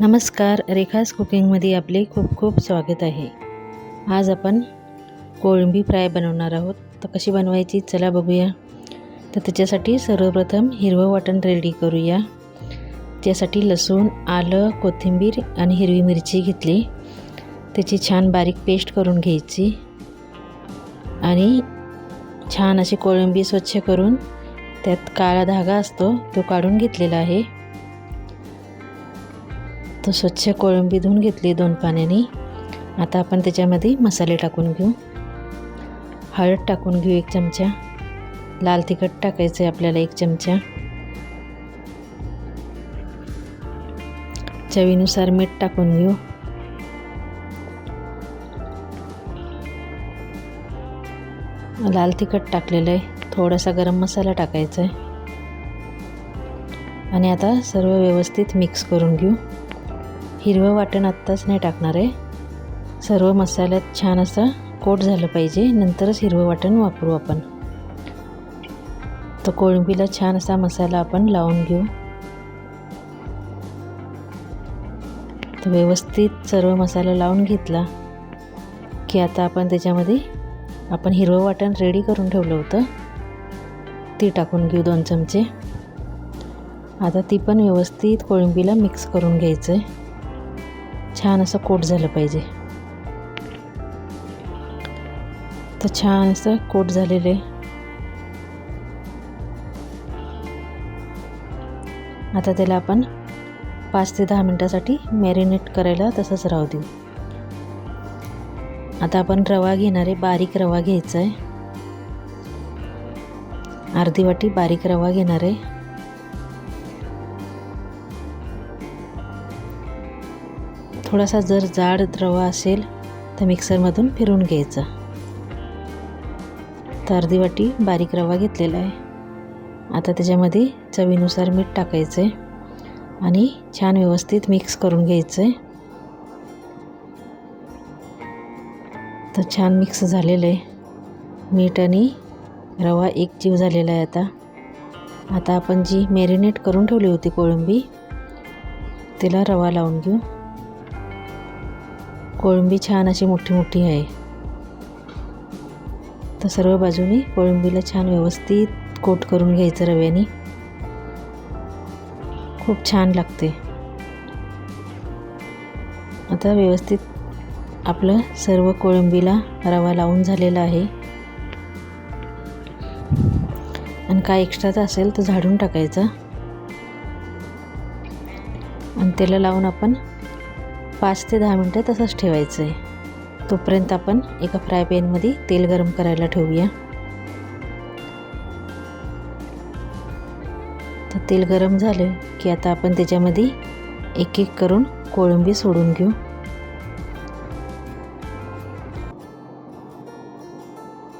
नमस्कार रेखास कुकिंगमध्ये आपले खूप खूप स्वागत आहे. आज आपण कोळंबी फ्राय बनवणार आहोत. तर कशी बनवायची चला बघूया. तर त्याच्यासाठी सर्वप्रथम हिरवं वाटण रेडी करूया. त्यासाठी लसूण आलं कोथिंबीर आणि हिरवी मिरची घेतली. त्याची छान बारीक पेस्ट करून घ्यायची. आणि छान अशी कोळंबी स्वच्छ करून त्यात काळा धागा असतो तो काढून घेतलेला आहे. तर स्वच्छ कोळंबी धुवून घेतली दोन पाण्याने. आता आपण त्याच्यामध्ये मसाले टाकून घेऊ. हळद टाकून घेऊ एक चमचा. लाल तिखट टाकायचं आहे आपल्याला एक चमचा. चवीनुसार मीठ टाकून घेऊ. लाल तिखट टाकलेलं आहे. थोडासा गरम मसाला टाकायचा आहे. आणि आता सर्व व्यवस्थित मिक्स करून घेऊ. हिरवं वाटण आत्ताच नाही टाकणार आहे. सर्व मसाल्यात छान असं कोट झालं पाहिजे नंतरच हिरवं वाटण वापरू आपण. तर कोळंबीला छान असा मसाला आपण लावून घेऊ. तर व्यवस्थित सर्व मसाला लावून घेतला की आता आपण त्याच्यामध्ये आपण हिरवं वाटण रेडी करून ठेवलं होतं. ती टाकून घेऊ दोन चमचे. आता ती पण व्यवस्थित कोळंबीला मिक्स करून घ्यायचं आहे छान असं कोट झालं पाहिजे. तर छान असं कोट झालेलं. आहे आता त्याला आपण पाच ते दहा मिनटासाठी मॅरिनेट करायला तसंच राहू देऊ. आता आपण रवा घेणार आहे बारीक रवा घ्यायचा आहे. अर्धी वाटी बारीक रवा घेणार आहे. थोडासा जर जाड रवा असेल तर मिक्सरमधून फिरून घ्यायचा. तर अर्धी वाटी बारीक रवा घेतलेला आहे. आता त्याच्यामध्ये चवीनुसार मीठ टाकायचं आहे आणि छान व्यवस्थित मिक्स करून घ्यायचं आहे तर छान मिक्स झालेलं आहे. मीठ आणि रवा एक जीव झालेला आहे आता. आता आपण जी मॅरिनेट करून ठेवली होती कोळंबी तिला रवा लावून घेऊ. कोळंबी छान अशी मोठी मोठी आहे. तर सर्व बाजूनी कोळंबीला छान व्यवस्थित कोट करून घ्यायचं रव्याने. खूप छान लागते. आता व्यवस्थित आपलं सर्व कोळंबीला रवा लावून झालेला आहे. आणि काय एक्स्ट्राचा असेल तर झाडून टाकायचा. आणि त्याला लावून आपण पाच ते दहा मिनटं तसंच ठेवायचं आहे तोपर्यंत आपण एका फ्राय पॅनमध्ये तेल गरम करायला ठेवूया. तर तेल गरम झालं की आता आपण त्याच्यामध्ये एक एक करून कोळंबी सोडून घेऊ.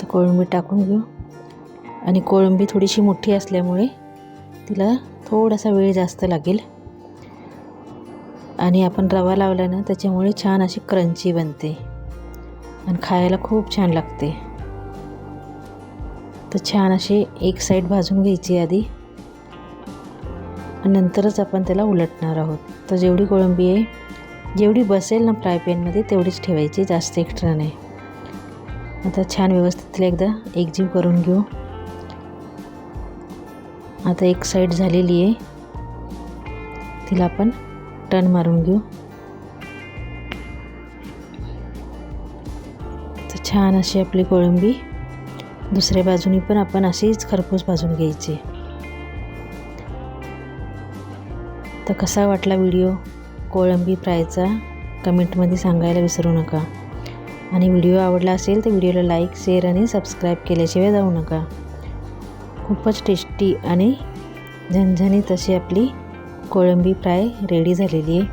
तर कोळंबी टाकून घेऊ. आणि कोळंबी थोडीशी मोठी असल्यामुळे तिला थोडासा वेळ जास्त लागेल. आणि आपण रवा लावला ना त्याच्यामुळे छान अशी क्रंची बनते. आणि खायला खूप छान लागते. तर छान अशी एक साईड भाजून घ्यायची आधी. आणि नंतरच आपण त्याला उलटणार आहोत. तर जेवढी कोळंबी आहे जेवढी बसेल ना फ्राय पॅनमध्ये तेवढीच ठेवायची जास्त एक्स्ट्रा नाही. आता छान व्यवस्थित तिला एकदा एकजीव करून घेऊ. आता एक साईड झालेली आहे. तिला आपण टर्न मारून घेऊ. तर छान अशी आपली कोळंबी. दुसऱ्या बाजूनी पण आपण अशीच खरपूस भाजून घ्यायची. तर कसा वाटला व्हिडिओ? कोळंबी फ्रायचा? कमेंटमध्ये सांगायला विसरू नका. आणि व्हिडिओ आवडला असेल तर व्हिडिओला लाईक शेअर आणि सबस्क्राईब केल्याशिवाय जाऊ नका. खूपच टेस्टी आणि झणझणीत अशी आपली कोळंबी फ्राय रेडी झालेली आहे.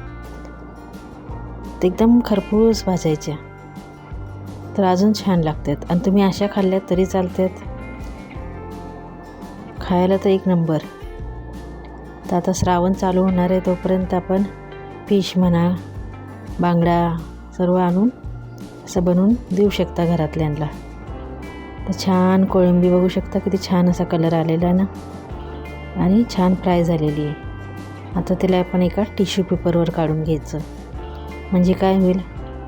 ते एकदम खरपूस भाजायच्या तर अजून छान लागतात. आणि तुम्ही अशा खाल्ल्यात तरी चालतात. खायला तर एक नंबर. तर आता श्रावण चालू होणार आहे तोपर्यंत आपण फिश म्हणा बांगडा सर्व आणून असं बनवून देऊ शकता घरातल्यांना. तर छान कोळंबी बघू शकता किती छान असा कलर आलेला ना. आणि छान फ्राय झालेली आहे. आता तिला आपण एका टिश्यू पेपरवर काढून घ्यायचं. म्हणजे काय होईल?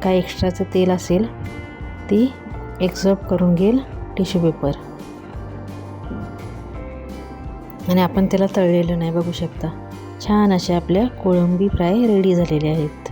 काय एक्स्ट्राचं तेल असेल ती एक्झॉर्ब करून घेईल टिश्यू पेपर. आणि आपण त्याला तळलेलं नाही बघू शकता. छान अशा आपल्या कोळंबी फ्राय रेडी झालेल्या आहेत.